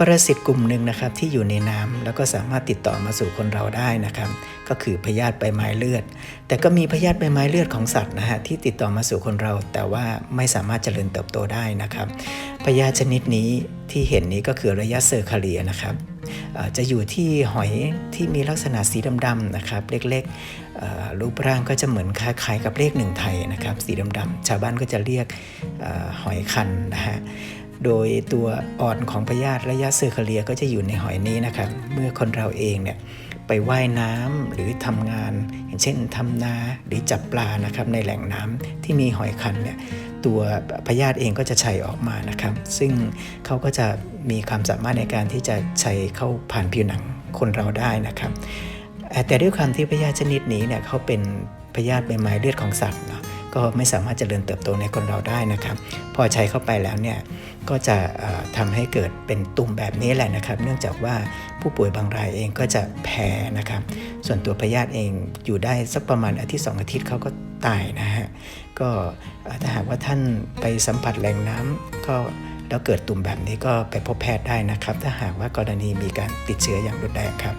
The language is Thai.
ปรสิตกลุ่มหนึ่งนะครับที่อยู่ในน้ำแล้วก็สามารถติดต่อมาสู่คนเราได้นะครับ ก็คือพยาธิใบไม้เลือด แต่ก็มีพยาธิใบไม้เลือดของสัตว์นะฮะที่ติดต่อมาสู่คนเรา แต่ว่าไม่สามารถเจริญเติบโตได้นะครับพยาธิชนิดนี้ที่เห็นนี้ก็คือระยะเซอร์คาเลียนะครับจะอยู่ที่หอยที่มีลักษณะสีดำๆนะครับ เล็กๆรูปร่างก็จะเหมือนคล้ายๆกับเลขหนึ่งไทยนะครับ สีดำๆชาวบ้านก็จะเรียกหอยคันนะฮะ โดยตัวอ่อนของพยาธิระยะเซอร์คเลียก็จะอยู่ในหอยนี้นะครับ เมื่อคนเราเองเนี่ยไปว่ายน้ำหรือทำงาน อย่างเช่นทำนาหรือจับปลานะครับในแหล่งน้ำที่มีหอยคันเนี่ยตัวพยาธิเองก็จะชัยออกมานะครับ ซึ่งเขาก็จะมีความสามารถในการที่จะชัยเข้าผ่านผิวหนังคนเราได้นะครับ แต่ด้วยความที่พยาธิชนิดนี้เนี่ยเขาเป็นพยาธิใบไม้เลือดของสัตว์เนาะก็ไม่สามารถเจริญเติบโตในคนเราได้นะครับ พอใช้เข้าไปแล้วเนี่ย ก็จะเอ่อทำให้เกิดเป็นตุ่มแบบนี้แหละนะครับ เนื่องจากว่าผู้ป่วยบางรายเองก็จะแพ้นะครับ ส่วนตัวพยาธิเองอยู่ได้สักประมาณอาทิตย์สองอาทิตย์เขาก็ตายนะฮะก็ถ้าหากว่าท่านไปสัมผัสแหล่งน้ำก็แล้วเกิดตุ่มแบบนี้ก็ไปพบแพทย์ได้นะครับ ถ้าหากว่ากรณีมีการติดเชื้ออย่างรุนแรงครับ